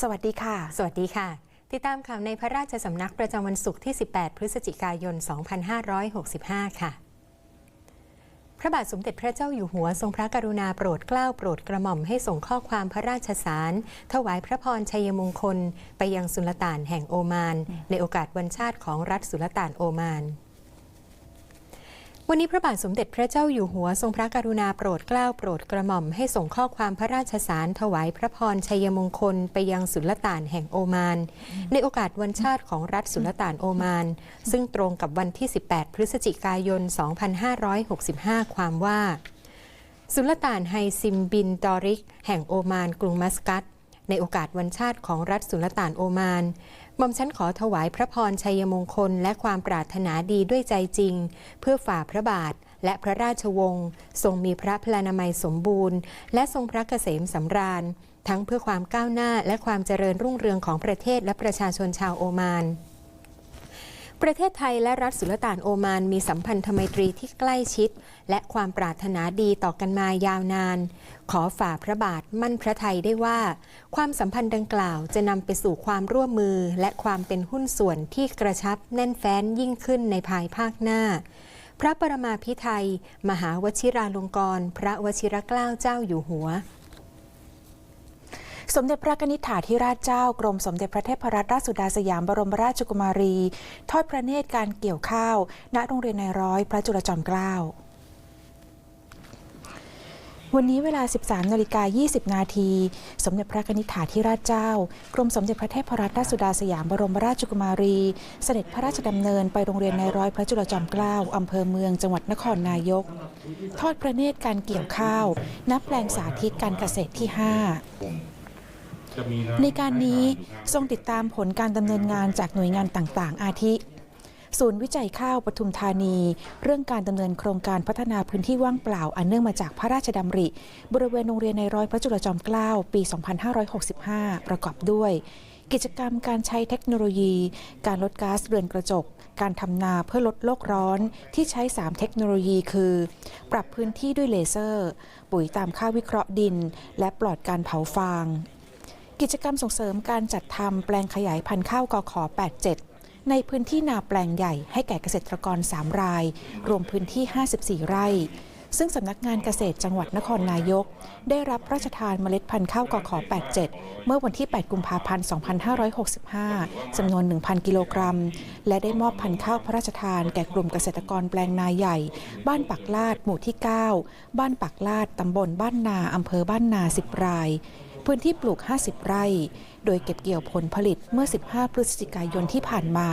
สวัสดีค่ะ สวัสดีค่ะ ติดตามข่าวในพระราชสำนักประจำวันศุกร์ที่ 18 พฤศจิกายน 2565 ค่ะพระบาทสมเด็จพระเจ้าอยู่หัวทรงพระกรุณาโปรดเกล้าโปรดกระหม่อมให้ส่งข้อความพระราชสาร ถวายพระพรชัยมงคล ไปยังสุลต่านแห่งโอมาน ในโอกาสวันชาติของรัฐสุลต่านโอมาน วันนี้พระบาทสมเด็จพระเจ้าอยู่หัวทรงพระกรุณาโปรดเกล้าโปรดกระหม่อมให้ส่งข้อความพระราชสารถวายพระพรชัยมงคลไปยังสุลต่านแห่งโอมาน ในโอกาสวันชาติของรัฐสุลต่านโอมาน ซึ่งตรงกับวันที่ 18 พฤศจิกายน 2565 ความว่า สุลต่านไฮซิมบินดอริก แห่งโอมานกรุงมัสกัตในโอกาสวันชาติของรัฐสุลต่านโอมาน ม่อมฉันขอถวายพระพรชัยมงคล และความปรารถนาดีด้วยใจจริง เพื่อฝ่าพระบาทและพระราชวงศ์ทรงมีพระพลานามัยสมบูรณ์ และทรงพระเกษมสำราญ ทั้งเพื่อความก้าวหน้าและความเจริญรุ่งเรืองของประเทศและประชาชนชาวโอมาน ประเทศไทยและรัฐสุลต่านโอมานมีสัมพันธไมตรีที่ใกล้ชิด และความปรารถนาดีต่อกันมายาวนาน ขอฝ่าพระบาทมั่นพระไทยได้ว่า ความสัมพันธ์ดังกล่าวจะนำไปสู่ความร่วมมือ และความเป็นหุ้นส่วนที่กระชับแน่นแฟ้นยิ่งขึ้นในภายภาคหน้า พระปรมาภิไธยมหาวชิราลงกรณ์พระวชิรเกล้าเจ้าอยู่หัว สมเด็จพระนิษฐาธิราชเจ้ากรมสมเด็จพระเทพรัตนราชสุดาสยามบรมราชกุมารี ทอดพระเนตรการเกี่ยวข้าว ณโรงเรียนนายร้อยพระจุลจอมเกล้าวันนี้เวลา 13นาฬิกา20 นาที สมเด็จพระนิษฐาธิราชเจ้า กรมสมเด็จพระเทพรัตนราชสุดาสยามบรมราชกุมารี เสด็จพระราชดำเนินไปโรงเรียนนายร้อยพระจุลจอมเกล้าอำเภอเมืองจังหวัดนครนายก ทอดพระเนตรการเกี่ยวข้าวณแปลงสาธิตการเกษตรที่ 5 ในการนี้ทรงติดตามผลการดำเนินงานจากหน่วยงานต่างๆ อาทิ ศูนย์วิจัยข้าวปทุมธานี เรื่องการดำเนินโครงการพัฒนาพื้นที่ว่างเปล่า อันเนื่องมาจากพระราชดำริ บริเวณโรงเรียนในร้อยพระจุลจอมเกล้าปี 2565 ประกอบด้วย กิจกรรมการใช้เทคโนโลยี การลดก๊าซเรือนกระจก การทำนาเพื่อลดโลกร้อนที่ใช้ 3 เทคโนโลยีคือ ปรับพื้นที่ด้วยเลเซอร์ ปุ๋ยตามค่าวิเคราะห์ดิน และปลอดการเผาฟาง กิจกรรมส่งเสริมการจัดทำแปลงขยายพันธุ์ข้าวกอขอ87 ในพื้นที่นาแปลงใหญ่ให้แก่เกษตรกร 3 ราย รวมพื้นที่ 54 ไร่ ซึ่งสำนักงานเกษตรจังหวัดนครนายก ได้รับพระราชทานเมล็ดพันธุ์ข้าวกอขอ87 เมื่อวันที่ 8 กุมภาพันธ์ 2565 จำนวน 1,000 กิโลกรัม และได้มอบพันธุ์ข้าวพระราชทานแก่กลุ่มเกษตรกรแปลงนาใหญ่ บ้านปักลาดหมู่ที่ 9 บ้านปักลาดตำบลบ้านนาอำเภอบ้านนา 10 ราย พื้นที่ปลูก 50 ไร่ โดยเก็บเกี่ยวผลผลิตเมื่อ 15 พฤศจิกายนที่ผ่านมา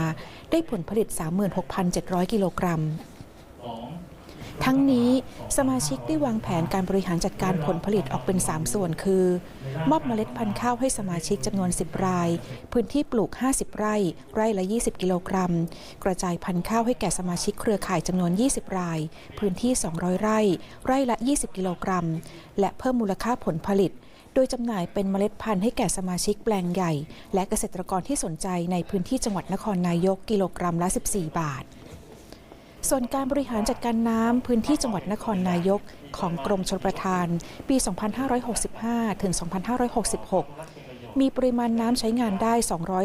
ได้ผลผลิต 36,700 กิโลกรัม ทั้งนี้สมาชิกได้วางแผนการบริหารจัดการผลผลิตออกเป็น 3 ส่วนคือ มอบเมล็ดพันธุ์ข้าวให้สมาชิกจำนวน 10 ราย พื้นที่ปลูก 50 ไร่ ไร่ละ 20 กิโลกรัม กระจายพันธุ์ข้าวให้แก่สมาชิกเครือข่ายจำนวน 20 ราย พื้นที่ 200 ไร่ ไร่ละ 20 กิโลกรัม และเพิ่มมูลค่าผลผลิต โดยจำหน่ายเป็นเมล็ดพันธุ์ให้แก่สมาชิกแปลงใหญ่ และเกษตรกรที่สนใจในพื้นที่จังหวัดนครนายกกิโลกรัมละ 14 บาท ส่วนการบริหารจัดการน้ำพื้นที่จังหวัดนครนายกของกรมชลประทาน ปี 2565 ถึง 2566มีปริมาณน้ำใช้งานได้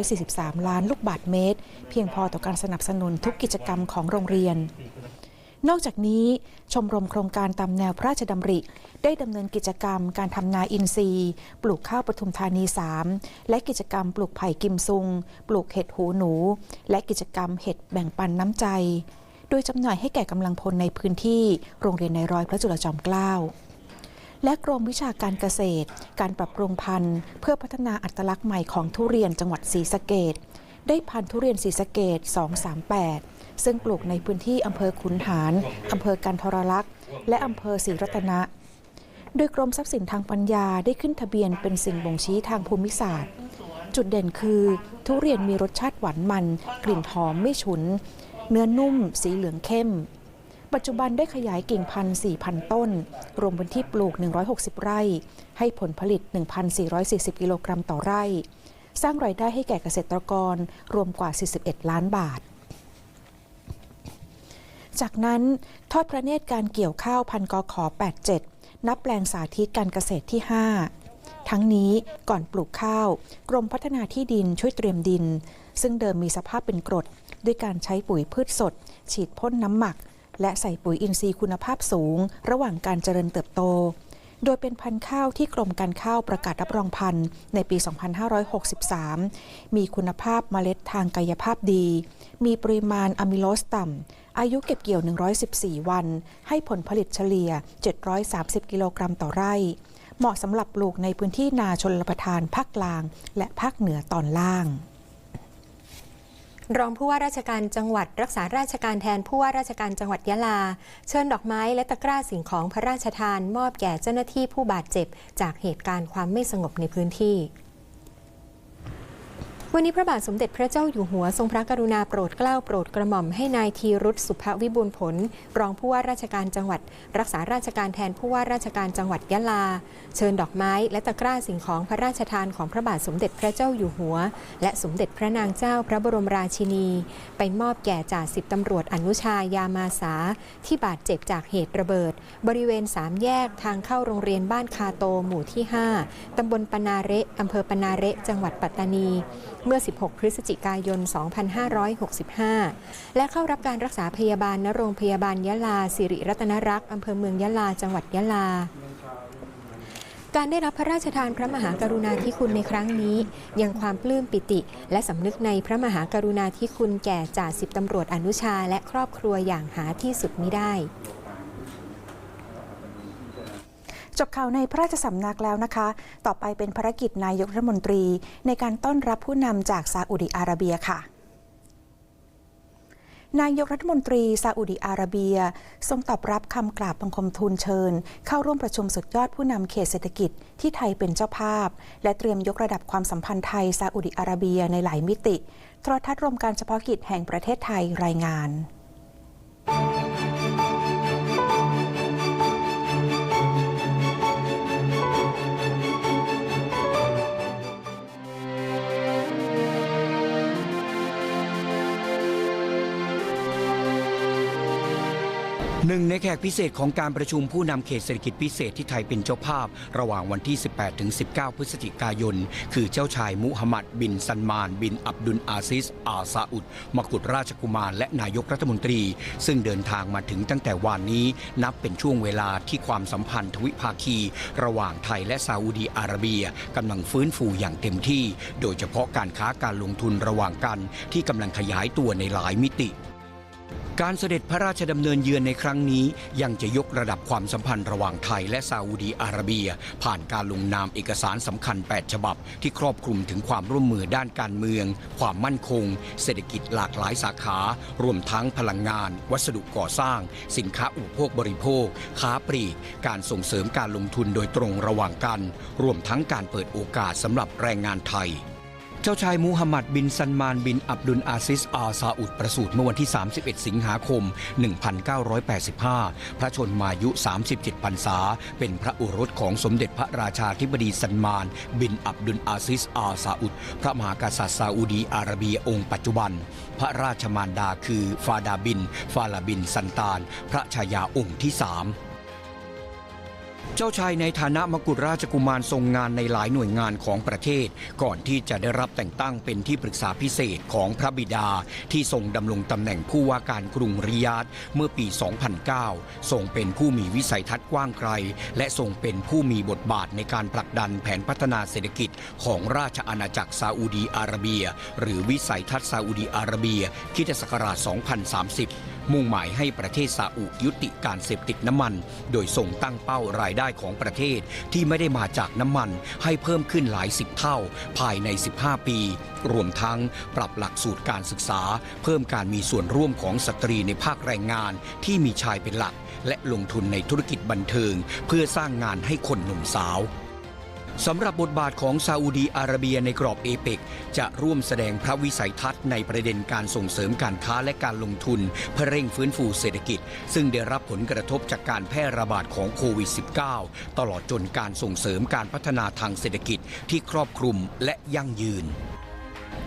243 ล้านลูกบาศก์เมตร เพียงพอต่อการสนับสนุนทุกกิจกรรมของโรงเรียน นอกจากนี้ชมรมโครงการตามแนวพระราชดำริ ได้ดำเนินกิจกรรมการทำนาอินทรีย์ ปลูกข้าวปทุมธานี 3 และกิจกรรมปลูกไผ่กิมซุง ปลูกเห็ดหูหนู และกิจกรรมเห็ดแบ่งปันน้ำใจ โดยจำหน่ายให้แก่กำลังพลในพื้นที่โรงเรียนในร้อยพระจุลจอมเกล้าและกรมวิชาการเกษตร การปรับปรุงพันธุ์ เพื่อพัฒนาอัตลักษณ์ใหม่ของทุเรียนจังหวัดศรีสะเกดได้พันธุ์ทุเรียนศรีสะเกด238 ซึ่งปลูกในพื้นที่อำเภอขุนหารอำเภอกันทรลักษณ์ และอำเภอศรีรัตนะ โดยกรมทรัพย์สินทางปัญญาได้ขึ้นทะเบียนเป็นสิ่งบ่งชี้ทางภูมิศาสตร์ จุดเด่นคือ ทุเรียนมีรสชาติหวานมัน กลิ่นหอมไม่ฉุน เนื้อนุ่ม สีเหลืองเข้ม ปัจจุบันได้ขยายกิ่งพันธุ์4,000 ต้น รวมพื้นที่ปลูก 160 ไร่ ให้ผลผลิต 1,440 กิโลกรัมต่อไร่ สร้างรายได้ให้แก่เกษตรกรรวมกว่า 41 ล้านบาท จากนั้นทอดพระเนตรการเกี่ยวข้าวพันกอขอ 87 นับแปลงสาธิตการเกษตรที่ 5 ทั้งนี้ก่อนปลูกข้าว กรมพัฒนาที่ดินช่วยเตรียมดิน ซึ่งเดิมมีสภาพเป็นกรด ด้วยการใช้ปุ๋ยพืชสด ฉีดพ่นน้ำหมัก และใส่ปุ๋ยอินทรีย์คุณภาพสูง ระหว่างการเจริญเติบโต โดยเป็นพันธุ์ข้าวที่กรมการข้าวประกาศรับรองพันธุ์ในปี 2563 มีคุณภาพเมล็ดทางกายภาพดี มีปริมาณอะมิโลสต่ำ อายุเก็บเกี่ยว 114 วัน ให้ผลผลิตเฉลี่ย 730 กิโลกรัมต่อไร่ เหมาะสำหรับปลูกในพื้นที่นาชนประทานภาคกลาง และภาคเหนือตอนล่างรองผู้ว่าราชการจังหวัดรักษาราชการแทนผู้ว่าราชการจังหวัดยะลา เชิญดอกไม้และตะกร้าสิ่งของพระราชทาน มอบแก่เจ้าหน้าที่ผู้บาดเจ็บ จากเหตุการณ์ความไม่สงบในพื้นที่ วันนี้พระบาทสมเด็จพระเจ้าอยู่หัวทรงพระกรุณาโปรดเกล้าโปรดกระหม่อมให้นายทีรุธสุภวิบูลผล รองผู้ว่าราชการจังหวัด รักษาราชการแทนผู้ว่าราชการจังหวัดยะลา เชิญดอกไม้ และตะกร้าสิ่งของพระราชทานของพระบาทสมเด็จพระเจ้าอยู่หัว และสมเด็จพระนางเจ้าพระบรมราชินี ไปมอบแก่จ่าสิบตำรวจอนุชายามาสา ที่บาดเจ็บจากเหตุระเบิด บริเวณสามแยกทางเข้าโรงเรียนบ้านคาโตหมู่ที่ 5ตำบลปนาเระอำเภอปนาเระจังหวัดปัตตานีเมื่อ 16 พฤศจิกายน 2565 และเข้ารับการรักษาพยาบาลณโรงพยาบาลยะลา สิริรัตนรักษ์อำเภอเมืองยะลา จังหวัดยะลาการได้รับพระราชทานพระมหากรุณาธิคุณในครั้งนี้ ยังความปลื้มปิติ และสำนึกในพระมหากรุณาธิคุณแก่จ่าสิบตำรวจอนุชาและครอบครัวอย่างหาที่สุดมิได้ จบข่าวในพระราชสำนักแล้วนะคะ ต่อไปเป็นภารกิจนายกรัฐมนตรี ในการต้อนรับผู้นำจากซาอุดิอาระเบียค่ะนายกรัฐมนตรีซาอุดิอาระเบีย ทรงตอบรับคำกราบบังคมทูลเชิญ เข้าร่วมประชุมสุดยอดผู้นำเขตเศรษฐกิจที่ไทยเป็นเจ้าภาพ และเตรียมยกระดับความสัมพันธ์ไทยซาอุดิอาระเบียในหลายมิติโทรทัศน์รวมการเฉพาะกิจแห่งประเทศไทยรายงาน หนึ่งในแขกพิเศษของการประชุมผู้นำเขตเศรษฐกิจพิเศษที่ไทยเป็นเจ้าภาพ ระหว่างวันที่ 18 ถึง 19 พฤศจิกายน คือเจ้าชายมุฮัมมัด บินซันมาน บินอับดุลอาซิส อาซาอุดมกุฎราชกุมารและนายกรัฐมนตรี ซึ่งเดินทางมาถึงตั้งแต่วานนี้นับเป็นช่วงเวลาที่ความสัมพันธ์ทวิภาคี ระหว่างไทยและซาอุดีอาระเบียกำลังฟื้นฟูอย่างเต็มที่ โดยเฉพาะการค้าการลงทุนระหว่างกันที่กำลังขยายตัวในหลายมิติ การเสด็จพระราชดำเนินเยือนในครั้งนี้ยังจะยกระดับความสัมพันธ์ระหว่างไทยและซาอุดีอาระเบีย ผ่านการลงนามเอกสารสำคัญ 8 ฉบับ ที่ครอบคลุมถึงความร่วมมือด้านการเมือง ความมั่นคง เศรษฐกิจหลากหลายสาขา รวมทั้งพลังงาน วัสดุก่อสร้าง สินค้าอุปโภคบริโภค ค้าปลีก การส่งเสริมการลงทุนโดยตรงระหว่างกัน รวมทั้งการเปิดโอกาสสำหรับแรงงานไทย เจ้าชายมูฮัมหมัดบินซันมานบินอับดุลอาซิสอาซาอุดประสูติเมื่อวันที่ 31 สิงหาคม 1985 พระชนมายุ 37 พรรษา เป็นพระโอรสของสมเด็จพระราชาธิบดีซันมาน บินอับดุลอาซิสอาซาอุด พระมหากษัตริย์ซาอุดีอาระเบียองค์ปัจจุบัน พระราชมารดาคือฟาดาบิน ฟาลาบินซันตาน พระชายาองค์ที่สาม เจ้าชายในฐานะมกุฎราชกุมารทรงงานในหลายหน่วยงานของประเทศ ก่อนที่จะได้รับแต่งตั้งเป็นที่ปรึกษาพิเศษของพระบิดา ที่ทรงดำรงตำแหน่งผู้ว่าการกรุงริยาดเมื่อปี 2009 ทรงเป็นผู้มีวิสัยทัศน์กว้างไกล และทรงเป็นผู้มีบทบาทในการผลักดันแผนพัฒนาเศรษฐกิจของราชอาณาจักรซาอุดีอาระเบีย หรือวิสัยทัศน์ซาอุดีอาระเบียคริสตศักราช 2030 มุ่งหมายให้ประเทศซาอุยุติการเสพติดน้ำมัน โดยส่งตั้งเป้ารายได้ของประเทศที่ไม่ได้มาจากน้ำมันให้เพิ่มขึ้นหลายสิบเท่า ภายใน 15 ปี รวมทั้งปรับหลักสูตรการศึกษา เพิ่มการมีส่วนร่วมของสตรีในภาคแรงงานที่มีชายเป็นหลัก และลงทุนในธุรกิจบันเทิง เพื่อสร้างงานให้คนหนุ่มสาว สำหรับบทบาทของซาอุดีอาระเบียในกรอบเอเปกจะร่วมแสดงพระวิสัยทัศน์ในประเด็นการส่งเสริมการค้าและการลงทุน เพื่อเร่งฟื้นฟูเศรษฐกิจ ซึ่งได้รับผลกระทบจากการแพร่ระบาดของโควิด -19 ตลอดจนการส่งเสริมการพัฒนาทางเศรษฐกิจที่ครอบคลุมและยั่งยืน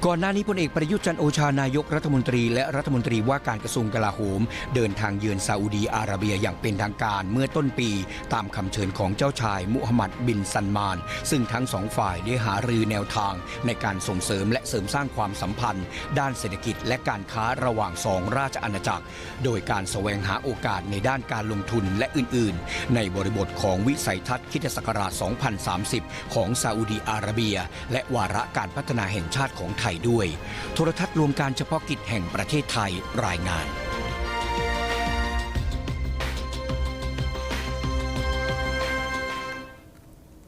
ก่อนหน้านี้พลเอกประยุทธ์จันโอชานายกรัฐมนตรี และรัฐมนตรีว่าการกระทรวงกลาโหม เดินทางเยือนซาอุดีอาระเบียอย่างเป็นทางการเมื่อต้นปี ตามคำเชิญของเจ้าชายมุฮัมหมัดบินซันมาน ซึ่งทั้งสองฝ่ายได้หารือแนวทาง ในการส่งเสริมและเสริมสร้างความสัมพันธ์ ด้านเศรษฐกิจและการค้าระหว่างสองราชอาณาจักร โดยการแสวงหาโอกาสในด้านการลงทุนและอื่น ๆ ในบริบทของวิสัยทัศน์คิศักราช 2030 ของซาอุดีอาระเบีย และวาระการพัฒนาแห่งชาติของไทยด้วย โทรทัศน์รวมการเฉพาะกิจแห่งประเทศไทยรายงาน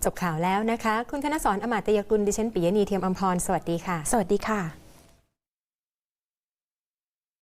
จบข่าวแล้วนะคะ คุณธนสรอมาตยกุลดิฉันปิยณีเทียมอมพร สวัสดีค่ะ สวัสดีค่ะ